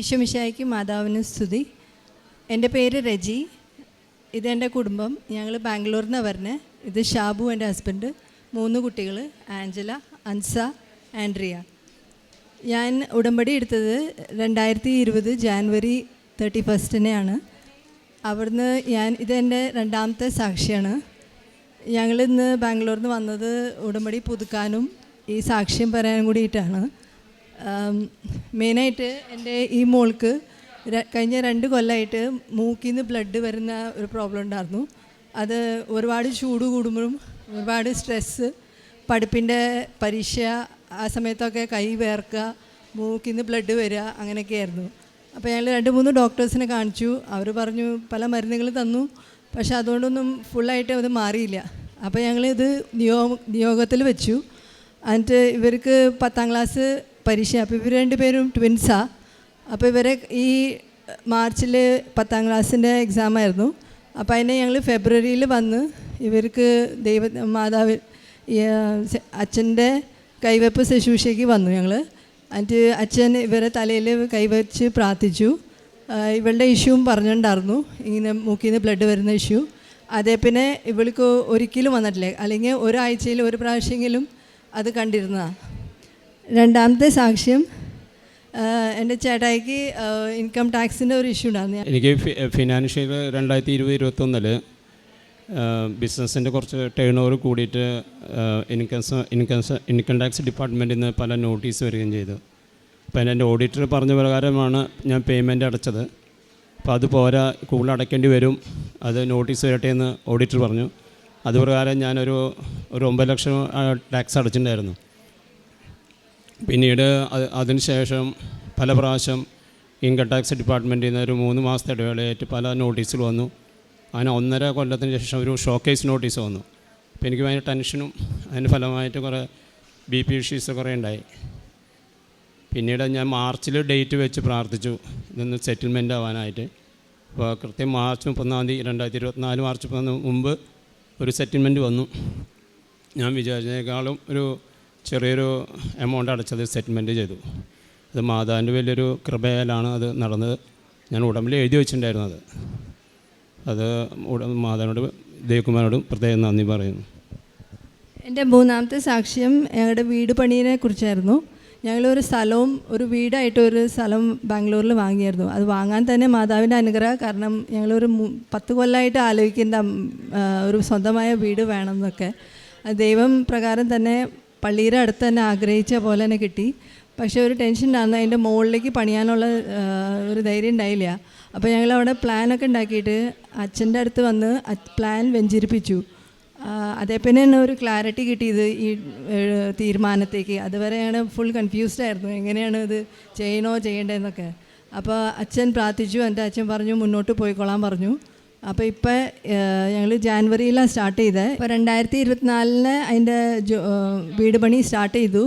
ഈശോമിശായിക്ക് മാതാവിന് സ്തുതി. എന്റെ പേര് രജി. ഇതെന്റെ കുടുംബം. ഞങ്ങൾ ബാംഗ്ലൂരിൽ നിന്ന് ഇത് ഷാബു എന്റെ ഹസ്ബൻഡ്. മൂന്ന് കുട്ടികൾ. Angela Ansa Andrea. ഞാൻ ഉടമ്പടി എടുത്തത് രണ്ടായിരത്തി ഇരുപത് ജാനുവരി തേർട്ടി ഫസ്റ്റിനെയാണ് അവിടുന്ന് ഞാൻ ഇതെന്റെ രണ്ടാമത്തെ സാക്ഷിയാണ്. ഞങ്ങൾ ഇന്ന് ബാംഗ്ലൂരിൽ നിന്ന് വന്നത് ഉടമ്പടി പുതുക്കാനും ഈ സാക്ഷ്യം പറയാനും കൂടിയിട്ടാണ്. മെയിനായിട്ട് എന്റെ ഈ മോൾക്ക് കഴിഞ്ഞ രണ്ട് കൊല്ലമായിട്ട് മൂക്കിൽ നിന്ന് ബ്ലഡ് വരുന്ന ഒരു പ്രോബ്ലം ഉണ്ടായിരുന്നു. അത് ഒരുപാട് ചൂട് കൂടുമ്പോഴും ഒരുപാട് സ്ട്രെസ്സ് പഠിപ്പിന്റെ പരീക്ഷ ആ സമയത്തൊക്കെ കൈ വേർക്കുക മൂക്കിൽ നിന്ന് ബ്ലഡ് വരിക അങ്ങനെയൊക്കെയായിരുന്നു അപ്പോൾ ഞങ്ങൾ രണ്ട് മൂന്ന് ഡോക്ടേഴ്സിനെ കാണിച്ചു. അവർ പറഞ്ഞു പല മരുന്നുകൾ തന്നു പക്ഷെ അതുകൊണ്ടൊന്നും ഫുള്ളായിട്ട് അത് മാറിയില്ല. അപ്പോൾ ഞങ്ങളിത് നിയോ നിയോഗത്തിൽ വെച്ചു. എന്നിട്ട് ഇവർക്ക് പത്താം ക്ലാസ് പരീക്ഷ. അപ്പോൾ ഇവർ രണ്ടുപേരും ട്വിൻസാണ് അപ്പോൾ ഇവരെ ഈ മാർച്ചിൽ പത്താം ക്ലാസ്സിന്റെ എക്സാം ആയിരുന്നു. അപ്പോൾ അതിനെ ഞങ്ങൾ ഫെബ്രുവരിയിൽ വന്ന് ഇവർക്ക് ദൈവ മാതാവ് അച്ഛന്റെ കൈവെപ്പ് ശുശ്രൂഷയ്ക്ക് വന്നു ഞങ്ങൾ എന്നിട്ട് അച്ഛൻ ഇവരെ തലയിൽ കൈവച്ച് പ്രാർത്ഥിച്ചു. ഇവളുടെ ഇഷ്യൂവും പറഞ്ഞിട്ടുണ്ടായിരുന്നു. ഇങ്ങനെ മൂക്കിൽ നിന്ന് ബ്ലഡ് വരുന്ന ഇഷ്യൂ അതേ പിന്നെ ഇവൾക്ക് ഒരിക്കലും വന്നിട്ടില്ല. അല്ലെങ്കിൽ ഒരാഴ്ചയിൽ ഒരു പ്രാവശ്യമെങ്കിലും അത് കണ്ടിരുന്നതാണ് രണ്ടാമത്തെ സാക്ഷ്യം എന്റെ ചേട്ടായിക്ക് ഇൻകം ടാക്സിന്റെ ഒരു ഇഷ്യൂ ഉണ്ടായിരുന്നു. എനിക്ക് ഫിനാൻഷ്യൽ രണ്ടായിരത്തി ഇരുപത് ഇരുപത്തൊന്നിൽ ബിസിനസ്സിന്റെ കുറച്ച് ടേൺ ഓവർ കൂടിയിട്ട് ഇൻകം ഇൻകം ഇൻകം ടാക്സ് ഡിപ്പാർട്ട്മെന്റിൽ നിന്ന് പല നോട്ടീസ് വരികയും ചെയ്തു. അപ്പോൾ എന്റെ ഓഡിറ്റർ പറഞ്ഞ പ്രകാരമാണ് ഞാൻ പേയ്മെന്റ് അടച്ചത്. അപ്പോൾ അത് പോരാ കൂടുതൽ അടയ്ക്കേണ്ടി വരും അത് നോട്ടീസ് വരട്ടെ എന്ന് ഓഡിറ്റർ പറഞ്ഞു. അതുപ്രകാരം ഞാനൊരു ഒരു ഒമ്പത് ലക്ഷം ടാക്സ് അടച്ചിട്ടുണ്ടായിരുന്നു. പിന്നീട് അത് അതിനുശേഷം പല പ്രാവശ്യം ഇൻകം ടാക്സ് ഡിപ്പാർട്ട്മെന്റിൽ നിന്ന് ഒരു മൂന്ന് മാസത്തെ ഇടവേളയായിട്ട് പല നോട്ടീസുകൾ വന്നു. അങ്ങനെ ഒന്നര കൊല്ലത്തിന് ശേഷം ഒരു ഷോക്കേസ് നോട്ടീസ് വന്നു. അപ്പോൾ എനിക്ക് ഭയങ്കര ടെൻഷനും അതിന് ഫലമായിട്ട് കുറേ ബി പി ഇഷ്യൂസ് കുറേ ഉണ്ടായി. പിന്നീട് ഞാൻ മാർച്ചിൽ ഡേറ്റ് വെച്ച് പ്രാർത്ഥിച്ചു. ഇതൊന്ന് സെറ്റിൽമെന്റ് ആവാനായിട്ട്. അപ്പോൾ കൃത്യം മാർച്ച് മുപ്പത്തൊന്നാം തീയതി രണ്ടായിരത്തി ഇരുപത്തിനാല് മാർച്ച് മുപ്പത്തൊന്ന് മുമ്പ് ഒരു സെറ്റിൽമെന്റ് വന്നു. ഞാൻ വിചാരിച്ചതിനേക്കാളും ഒരു ചെറിയൊരു എമൗണ്ട് അടച്ചത് സെറ്റിൽമെന്റ് ചെയ്തു. അത് മാതാവിന്റെ വലിയൊരു കൃപയാലാണ് അത് നടന്നത്. ഞാൻ ഉടമ്പിൽ എഴുതി വെച്ചിട്ടുണ്ടായിരുന്നു അത്. മാതാവിനോട് ദേവകുമാരോടും പ്രത്യേകം നന്ദി പറയുന്നു. എന്റെ മൂന്നാമത്തെ സാക്ഷ്യം ഞങ്ങളുടെ വീട് പണിയിനെ കുറിച്ചായിരുന്നു. ഞങ്ങളൊരു സ്ഥലവും ഒരു വീടായിട്ട് ഒരു സ്ഥലം ബാംഗ്ലൂരിൽ വാങ്ങിയായിരുന്നു. അത് വാങ്ങാൻ തന്നെ മാതാവിന്റെ അനുഗ്രഹം കാരണം ഞങ്ങളൊരു പത്ത് കൊല്ലമായിട്ട് ആലോചിക്കുന്ന ഒരു സ്വന്തമായ വീട് വേണം എന്നൊക്കെ. ദൈവം പ്രകാരം തന്നെ പള്ളിയുടെ അടുത്ത് തന്നെ ആഗ്രഹിച്ച പോലെ തന്നെ കിട്ടി. പക്ഷേ ഒരു ടെൻഷൻ ഉണ്ടായിരുന്നു അതിന്റെ മുകളിലേക്ക് പണിയാനുള്ള ഒരു ധൈര്യം ഉണ്ടായില്ല. അപ്പോൾ ഞങ്ങൾ അവിടെ പ്ലാനൊക്കെ ഉണ്ടാക്കിയിട്ട് അച്ഛന്റെ അടുത്ത് വന്ന് പ്ലാൻ വെഞ്ചരിപ്പിച്ചു. അതേപോലെ തന്നെ ഒരു ക്ലാരിറ്റി കിട്ടിയത് ഈ തീരുമാനത്തേക്ക്. അതുവരെ ഫുൾ കൺഫ്യൂസ്ഡ് ആയിരുന്നു. എങ്ങനെയാണ് ഇത് ചെയ്യണോ ചെയ്യേണ്ടതെന്നൊക്കെ. അപ്പോൾ അച്ഛൻ പ്രാർത്ഥിച്ചു. എന്റെ അച്ഛൻ പറഞ്ഞു മുന്നോട്ട് പോയിക്കൊള്ളാൻ പറഞ്ഞു. അപ്പോൾ ഇപ്പോൾ ഞങ്ങൾ ജാനുവരിയിലാണ് സ്റ്റാർട്ട് ചെയ്തത് ഇപ്പോൾ രണ്ടായിരത്തി ഇരുപത്തിനാലിന് അതിന്റെ വീട് പണി സ്റ്റാർട്ട് ചെയ്തു.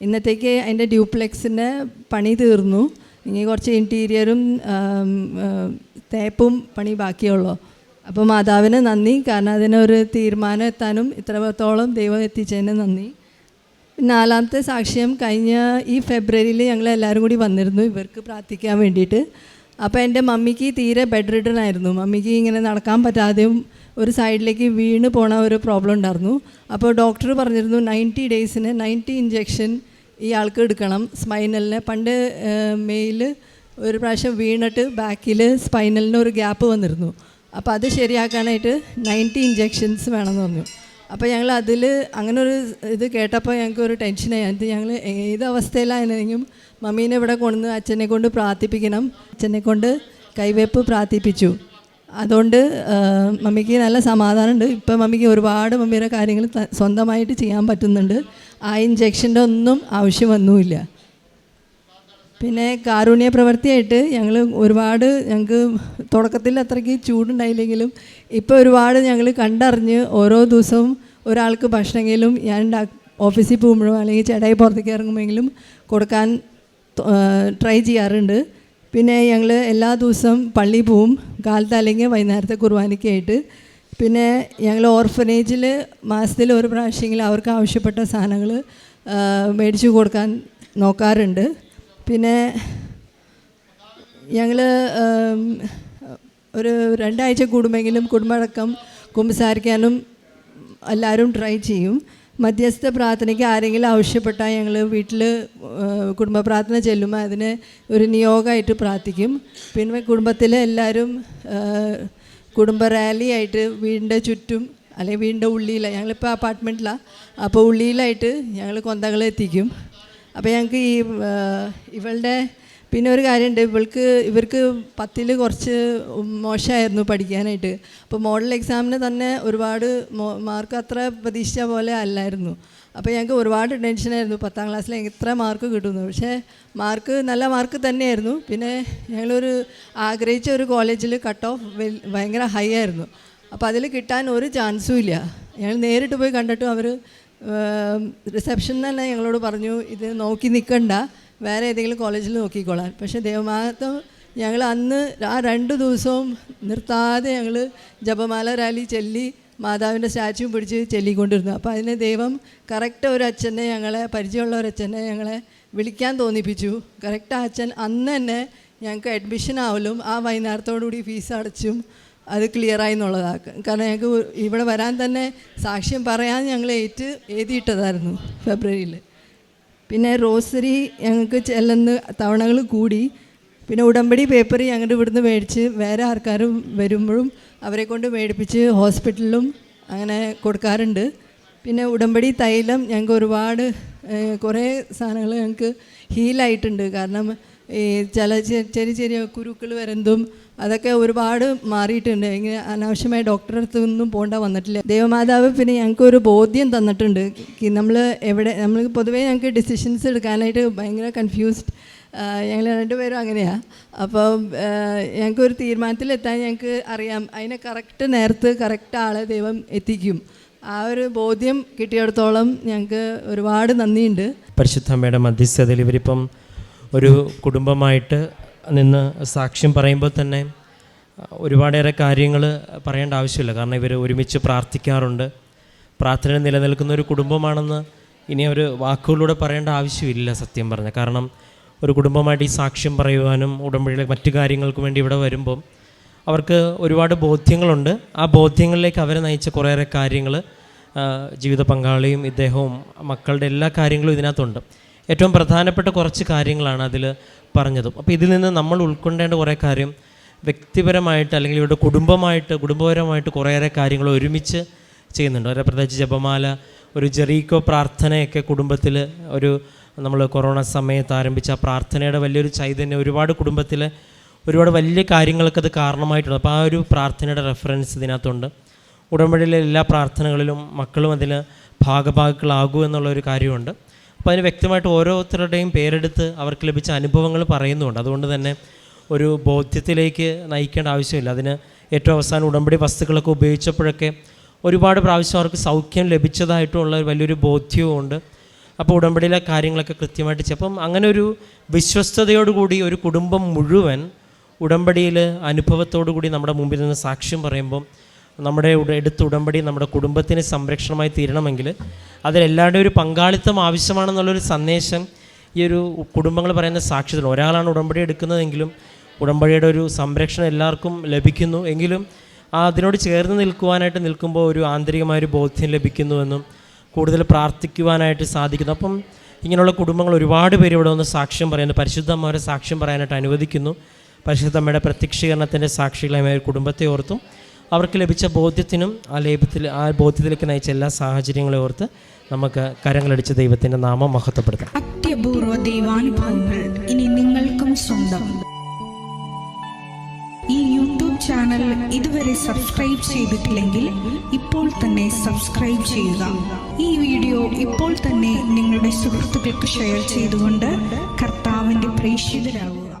ഇന്നത്തേക്ക് അതിന്റെ ഡ്യൂപ്ലെക്സിന്റെ പണി തീർന്നു. ഇനി കുറച്ച് ഇന്റീരിയറും തേപ്പും പണി ബാക്കിയുള്ളൂ. അപ്പോൾ മാതാവിന് നന്ദി. കാരണം അതിനൊരു തീരുമാനം എത്താനും ഇത്രത്തോളം ദൈവം എത്തിച്ചതിന് നന്ദി. നാലാമത്തെ സാക്ഷ്യം കഴിഞ്ഞ ഈ ഫെബ്രുവരിയിൽ ഞങ്ങൾ എല്ലാവരും കൂടി വന്നിരുന്നു. ഇവർക്ക് പ്രാർത്ഥിക്കാൻ വേണ്ടിയിട്ട്. അപ്പോൾ എന്റെ മമ്മിക്ക് തീരെ ബെഡ് റിഡൺ ആയിരുന്നു. മമ്മിക്ക് ഇങ്ങനെ നടക്കാൻ പറ്റാതെയും ഒരു സൈഡിലേക്ക് വീണ് പോണ ഒരു പ്രോബ്ലം ഉണ്ടായിരുന്നു. അപ്പോൾ ഡോക്ടർ പറഞ്ഞിരുന്നു നയന്റി ഡേയ്സിന് നയന്റി ഇഞ്ചെക്ഷൻ ഇയാൾക്ക് എടുക്കണം സ്പൈനലിന് പണ്ട് മെയിൽ ഒരു പ്രാവശ്യം വീണിട്ട് ബാക്കിൽ സ്പൈനലിന് ഒരു ഗ്യാപ്പ് വന്നിരുന്നു. അപ്പോൾ അത് ശരിയാക്കാനായിട്ട് നയന്റി ഇഞ്ചെക്ഷൻസ് വേണമെന്ന് പറഞ്ഞു. അപ്പോൾ ഞങ്ങൾ അതിൽ അങ്ങനെ ഒരു ഇത് കേട്ടപ്പോൾ ഞങ്ങൾക്ക് ഒരു ടെൻഷനായി അത് ഞങ്ങൾ ഏത് അവസ്ഥയിലായിരുന്നെങ്കിലും മമ്മീനെ ഇവിടെ കൊണ്ടുവന്ന് അച്ഛനെ കൊണ്ട് പ്രാർത്ഥിപ്പിക്കണം. അച്ഛനെ കൊണ്ട് കൈവയ്പ്പ് പ്രാർത്ഥിപ്പിച്ചു. അതുകൊണ്ട് മമ്മിക്ക് നല്ല സമാധാനമുണ്ട്. ഇപ്പം മമ്മിക്ക് ഒരുപാട് മമ്മിയുടെ കാര്യങ്ങൾ സ്വന്തമായിട്ട് ചെയ്യാൻ പറ്റുന്നുണ്ട്. ആ ഇഞ്ചെക്ഷന്റെ ഒന്നും ആവശ്യം വന്നുമില്ല. പിന്നെ കാരുണ്യ പ്രവൃത്തിയായിട്ട് ഞങ്ങൾ ഒരുപാട് ഞങ്ങൾക്ക് തുടക്കത്തിൽ അത്രയ്ക്ക് ചൂടുണ്ടായില്ലെങ്കിലും ഇപ്പോൾ ഒരുപാട് ഞങ്ങൾ കണ്ടറിഞ്ഞ് ഓരോ ദിവസവും ഒരാൾക്ക് ഭക്ഷണമെങ്കിലും ഞാൻ ഓഫീസിൽ പോകുമ്പോഴോ അല്ലെങ്കിൽ ചേട്ടായി പുറത്തേക്ക് ഇറങ്ങുമ്പോഴെങ്കിലും കൊടുക്കാൻ ട്രൈ ചെയ്യാറുണ്ട്. പിന്നെ ഞങ്ങൾ എല്ലാ ദിവസവും പള്ളി പോവും. കാലത്ത് അല്ലെങ്കിൽ വൈകുന്നേരത്തെ കുർബാനയ്ക്കായിട്ട് പിന്നെ ഞങ്ങൾ ഓർഫനേജിൽ മാസത്തിൽ ഒരു പ്രാവശ്യമെങ്കിലും അവർക്ക് ആവശ്യപ്പെട്ട സാധനങ്ങൾ മേടിച്ചു കൊടുക്കാൻ നോക്കാറുണ്ട്. പിന്നെ ഞങ്ങൾ ഒരു രണ്ടാഴ്ച കൂടുമെങ്കിലും കുടുംബടക്കം കുമ്പസാരിക്കാനും എല്ലാവരും ട്രൈ ചെയ്യും. മധ്യസ്ഥ പ്രാർത്ഥനയ്ക്ക് ആരെങ്കിലും ആവശ്യപ്പെട്ടാൽ ഞങ്ങൾ വീട്ടിൽ കുടുംബ പ്രാർത്ഥന ചെല്ലുമ്പോൾ അതിന് ഒരു നിയോഗമായിട്ട് പ്രാർത്ഥിക്കും. പിന്നെ കുടുംബത്തിലെ എല്ലാവരും കുടുംബ റാലി ആയിട്ട് വീടിന്റെ ചുറ്റും അല്ലെങ്കിൽ വീടിന്റെ ഉള്ളിയിലാണ് ഞങ്ങളിപ്പോൾ അപ്പാർട്ട്മെന്റിലാണ് അപ്പോൾ ഉള്ളിയിലായിട്ട് ഞങ്ങൾ കൊന്തകളെത്തിക്കും അപ്പോൾ ഞങ്ങൾക്ക് ഈ ഇവളുടെ പിന്നെ ഒരു കാര്യമുണ്ട് ഇവൾക്ക് ഇവർക്ക് പത്തിൽ കുറച്ച് മോശമായിരുന്നു പഠിക്കാനായിട്ട്. അപ്പോൾ മോഡൽ എക്സാമിന് തന്നെ ഒരുപാട് മാർക്ക് അത്ര പ്രതീക്ഷിച്ച പോലെ അല്ലായിരുന്നു. അപ്പോൾ ഞങ്ങൾക്ക് ഒരുപാട് ടെൻഷനായിരുന്നു പത്താം ക്ലാസ്സിൽ എത്ര മാർക്ക് കിട്ടുന്നു. പക്ഷേ മാർക്ക് നല്ല മാർക്ക് തന്നെയായിരുന്നു. പിന്നെ ഞങ്ങളൊരു ആഗ്രഹിച്ച ഒരു കോളേജിൽ കട്ട് ഓഫ് ഭയങ്കര ഹൈ ആയിരുന്നു. അപ്പോൾ അതിൽ കിട്ടാൻ ഒരു ചാൻസും ഇല്ല. ഞങ്ങൾ നേരിട്ട് പോയി കണ്ടിട്ടും അവർ റിസപ്ഷൻ തന്നെ ഞങ്ങളോട് പറഞ്ഞു ഇത് നോക്കി നിൽക്കണ്ട വേറെ ഏതെങ്കിലും കോളേജിൽ നോക്കിക്കോളാൻ പക്ഷേ ദേവമാതം ഞങ്ങൾ അന്ന് ആ രണ്ട് ദിവസവും നിർത്താതെ ഞങ്ങൾ ജപമാല റാലി ചെല്ലി മാതാവിന്റെ സ്റ്റാച്യു പിടിച്ച് ചെല്ലിക്കൊണ്ടിരുന്നു. അപ്പോൾ അതിന് ദൈവം കറക്റ്റ് ഒരു അച്ഛനെ ഞങ്ങളെ പരിചയമുള്ള ഒരു അച്ഛനെ ഞങ്ങളെ വിളിക്കാൻ തോന്നിപ്പിച്ചു. കറക്റ്റ് ആ അച്ഛൻ അന്ന് തന്നെ ഞങ്ങൾക്ക് അഡ്മിഷൻ ആവലും ആ വൈകുന്നേരത്തോടുകൂടി ഫീസ് അടച്ചും അത് ക്ലിയറായി എന്നുള്ളതാണ് കാരണം ഞങ്ങൾക്ക് ഇവിടെ വരാൻ തന്നെ സാക്ഷ്യം പറയാൻ ഞങ്ങൾ ഏറ്റ് എഴുതിയിട്ടതായിരുന്നു ഫെബ്രുവരിയിൽ പിന്നെ റോസറി ഞങ്ങൾക്ക് ചെല്ലുന്ന തവണകൾ കൂടി. പിന്നെ ഉടമ്പടി പേപ്പർ ഞങ്ങളുടെ ഇവിടുന്ന് മേടിച്ച് വേറെ ആൾക്കാരും വരുമ്പോഴും അവരെ കൊണ്ട് മേടിപ്പിച്ച് ഹോസ്പിറ്റലിലും അങ്ങനെ കൊടുക്കാറുണ്ട്. പിന്നെ ഉടമ്പടി തൈലം ഞങ്ങൾക്ക് ഒരുപാട് കുറേ സാധനങ്ങൾ ഞങ്ങൾക്ക് ഹീലായിട്ടുണ്ട് കാരണം ഈ ചില ചെറിയ ചെറിയ കുരുക്കൾ വരുന്നതും അതൊക്കെ ഒരുപാട് മാറിയിട്ടുണ്ട്. ഇങ്ങനെ അനാവശ്യമായ ഡോക്ടറെ അടുത്ത് ഒന്നും പോകേണ്ട വന്നിട്ടില്ല. ദേവമാതാവ് പിന്നെ ഞങ്ങൾക്ക് ഒരു ബോധ്യം തന്നിട്ടുണ്ട്. നമ്മൾ എവിടെ നമ്മൾ പൊതുവേ ഞങ്ങൾക്ക് ഡിസിഷൻസ് എടുക്കാനായിട്ട് ഭയങ്കര കൺഫ്യൂസ്ഡ് ഞങ്ങൾ രണ്ടുപേരും അങ്ങനെയാണ് അപ്പോൾ ഞങ്ങൾക്ക് ഒരു തീരുമാനത്തിലെത്താൻ ഞങ്ങൾക്ക് അറിയാം. അതിനെ കറക്റ്റ് നേരത്ത് കറക്റ്റ് ആളെ ദൈവം എത്തിക്കും. ആ ഒരു ബോധ്യം കിട്ടിയിടത്തോളം ഞങ്ങൾക്ക് ഒരുപാട് നന്ദിയുണ്ട്. പരിശുദ്ധമ്മയുടെ മധ്യസ്ഥതയിൽ ഇവരിപ്പം ഒരു കുടുംബമായിട്ട് നിന്ന് സാക്ഷ്യം പറയുമ്പോൾ തന്നെ ഒരുപാടേറെ കാര്യങ്ങൾ പറയേണ്ട ആവശ്യമില്ല. കാരണം ഇവർ ഒരുമിച്ച് പ്രാർത്ഥിക്കാറുണ്ട്. പ്രാർത്ഥന നിലനിൽക്കുന്ന ഒരു കുടുംബമാണെന്ന് ഇനി ഒരു വാക്കുകളിലൂടെ പറയേണ്ട ആവശ്യമില്ല സത്യം പറഞ്ഞ കാരണം ഒരു കുടുംബമായിട്ട് ഈ സാക്ഷ്യം പറയുവാനും ഉടമ്പടിയിലെ മറ്റു കാര്യങ്ങൾക്ക് വേണ്ടി ഇവിടെ വരുമ്പം അവർക്ക് ഒരുപാട് ബോധ്യങ്ങളുണ്ട്. ആ ബോധ്യങ്ങളിലേക്ക് അവരെ നയിച്ച കുറേയേറെ കാര്യങ്ങൾ ജീവിത പങ്കാളിയും ഇദ്ദേഹവും മക്കളുടെ എല്ലാ കാര്യങ്ങളും ഇതിനകത്തുണ്ട്. ഏറ്റവും പ്രധാനപ്പെട്ട കുറച്ച് കാര്യങ്ങളാണ് അതിൽ പറഞ്ഞതും. അപ്പോൾ ഇതിൽ നിന്ന് നമ്മൾ ഉൾക്കൊണ്ടേണ്ട കുറേ കാര്യം വ്യക്തിപരമായിട്ട് അല്ലെങ്കിൽ ഇവരുടെ കുടുംബമായിട്ട് കുടുംബപരമായിട്ട് കുറേയേറെ കാര്യങ്ങൾ ഒരുമിച്ച് ചെയ്യുന്നുണ്ട്. ഓരോ പ്രത്യേകിച്ച് ജപമാല ഒരു ജെറീക്കോ പ്രാർത്ഥനയൊക്കെ കുടുംബത്തിൽ ഒരു നമ്മൾ കൊറോണ സമയത്ത് ആരംഭിച്ച ആ പ്രാർത്ഥനയുടെ വലിയൊരു ചൈതന്യം ഒരുപാട് കുടുംബത്തിൽ ഒരുപാട് വലിയ കാര്യങ്ങൾക്ക് അത് കാരണമായിട്ടുണ്ട്. അപ്പോൾ ആ ഒരു പ്രാർത്ഥനയുടെ റെഫറൻസ് ഇതിനകത്തുണ്ട്. ഉടമ്പടിയിലെ എല്ലാ പ്രാർത്ഥനകളിലും മക്കളും അതിൽ ഭാഗഭാഗക്കളാകൂ എന്നുള്ളൊരു കാര്യമുണ്ട്. അപ്പോൾ അതിന് വ്യക്തമായിട്ട് ഓരോരുത്തരുടെയും പേരെടുത്ത് അവർക്ക് ലഭിച്ച അനുഭവങ്ങൾ പറയുന്നുണ്ട്. അതുകൊണ്ട് തന്നെ ഒരു ബോധ്യത്തിലേക്ക് നയിക്കേണ്ട ആവശ്യമില്ല. അതിന് ഏറ്റവും അവസാനം ഉടമ്പടി വസ്തുക്കളൊക്കെ ഉപയോഗിച്ചപ്പോഴൊക്കെ ഒരുപാട് പ്രാവശ്യം അവർക്ക് സൗഖ്യം ലഭിച്ചതായിട്ടുള്ള വലിയൊരു ബോധ്യവും ഉണ്ട്. അപ്പോൾ ഉടമ്പടിയിലെ കാര്യങ്ങളൊക്കെ കൃത്യമായിട്ട് ചെയ്യും. അപ്പം അങ്ങനെ ഒരു വിശ്വസ്തയോടുകൂടി ഒരു കുടുംബം മുഴുവൻ ഉടമ്പടിയിൽ അനുഭവത്തോടു കൂടി നമ്മുടെ മുമ്പിൽ നിന്ന് സാക്ഷ്യം പറയുമ്പം നമ്മുടെ എടുത്ത ഉടമ്പടി നമ്മുടെ കുടുംബത്തിന് സംരക്ഷണമായി തീരണമെങ്കിൽ അതിലെല്ലാവരുടെയും ഒരു പങ്കാളിത്തം ആവശ്യമാണെന്നുള്ളൊരു സന്ദേശം ഈ ഒരു കുടുംബങ്ങൾ പറയുന്ന സാക്ഷ്യത്തിൽ ഒരാളാണ് ഉടമ്പടി എടുക്കുന്നതെങ്കിലും ഉടമ്പടിയുടെ ഒരു സംരക്ഷണം എല്ലാവർക്കും ലഭിക്കുന്നു എങ്കിലും അതിനോട് ചേർന്ന് നിൽക്കുവാനായിട്ട് നിൽക്കുമ്പോൾ ഒരു ആന്തരികമായൊരു ബോധ്യം ലഭിക്കുന്നുവെന്നും കൂടുതൽ പ്രാർത്ഥിക്കുവാനായിട്ട് സാധിക്കുന്നു. അപ്പം ഇങ്ങനെയുള്ള കുടുംബങ്ങൾ ഒരുപാട് പേര് ഇവിടെ വന്ന് സാക്ഷ്യം പറയുന്നു. പരിശുദ്ധമ്മയുടെ സാക്ഷ്യം പറയാനായിട്ട് അനുവദിക്കുന്നു. പരിശുദ്ധമ്മയുടെ പ്രത്യക്ഷീകരണത്തിന്റെ സാക്ഷികളായ കുടുംബത്തെ ഓർത്തും. അവർക്ക് ലഭിച്ച ബോധ്യത്തിനും ആ ലേപത്തിൽ ആ ബോധ്യത്തിലേക്ക് നയിച്ച എല്ലാ സാഹചര്യങ്ങളെ ഓർത്ത് നമുക്ക് കരങ്ങളടിച്ച ദൈവത്തിന്റെ നാമം മഹത്വപ്പെടുത്താം. അത്യപൂർവ ദൈവാനുഭവങ്ങൾ ഇനി നിങ്ങൾക്കും സ്വന്തം. ഈ യൂട്യൂബ് ചാനൽ ഇതുവരെ സബ്സ്ക്രൈബ് ചെയ്തിട്ടില്ലെങ്കിൽ ഇപ്പോൾ തന്നെ സബ്സ്ക്രൈബ് ചെയ്യുക. ഈ വീഡിയോ ഇപ്പോൾ തന്നെ നിങ്ങളുടെ സുഹൃത്തുക്കൾക്ക് ഷെയർ ചെയ്തുകൊണ്ട് കർത്താവിന്റെ പ്രേക്ഷിതരാകുക.